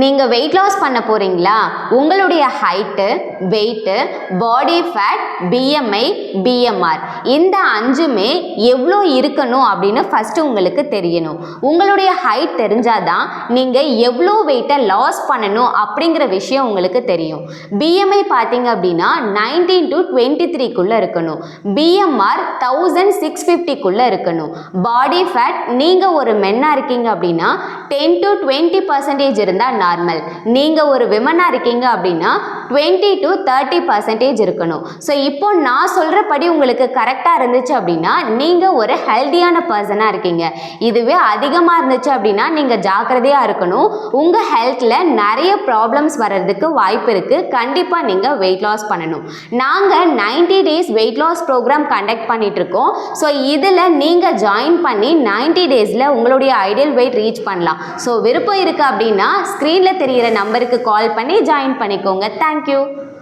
நீங்கள் weight loss பண்ண போகிறீங்களா உங்களுடைய height weight body fat BMI BMR இந்த அஞ்சுமே எவ்வளோ இருக்கணும் அப்படின்னு ஃபஸ்ட்டு உங்களுக்கு தெரியணும். உங்களுடைய ஹைட் தெரிஞ்சாதான் நீங்கள் எவ்வளோ வெயிட்டை லாஸ் பண்ணணும் அப்படிங்கிற விஷயம் உங்களுக்கு தெரியும். பிஎம்ஐ பார்த்தீங்க அப்படின்னா நைன்டீன் டு டுவெண்ட்டி த்ரீக்குள்ளே இருக்கணும். பிஎம்ஆர் தௌசண்ட் சிக்ஸ் ஃபிஃப்டிக்குள்ளே இருக்கணும். பாடி ஃபேட் நீங்கள் ஒரு மென்னாக இருக்கீங்க அப்படின்னா டென் டு டுவெண்ட்டி பர்சன்டேஜ் இருந்தால் நார்மல் நீங்கள் ஒரு விமனாக இருக்கீங்க அப்படின்னா டுவெண்ட்டி டு தேர்ட்டி பர்சன்டேஜ் இருக்கணும். ஸோ இப்போ நான் சொல்கிறபடி உங்களுக்கு கரெக்டாக இருந்துச்சு அப்படின்னா நீங்கள் ஒரு ஹெல்த்தியான பர்சனாக இருக்கீங்க. இதுவே அதிகமாக இருந்துச்சு அப்படின்னா நீங்கள் ஜாக்கிரதையாக இருக்கணும். உங்கள் ஹெல்த்தில் நிறைய ப்ராப்ளம்ஸ் வர்றதுக்கு வாய்ப்பு இருக்குது கண்டிப்பாக நீங்கள் வெயிட் லாஸ் பண்ணணும். நாங்கள் 90 days weight loss program conduct பண்ணிகிட்ருக்கோம் ஸோ இதில் நீங்கள் ஜாயின் பண்ணி 90 டேஸில் உங்களுடைய ஐடியல் வெயிட் ரீச் பண்ணலாம். ஸோ விருப்பம் இருக்குது அப்படின்னா ஸ்க்ரீனில் தெரிகிற நம்பருக்கு கால் பண்ணி ஜாயின் பண்ணிக்கோங்க. Thank Thank you.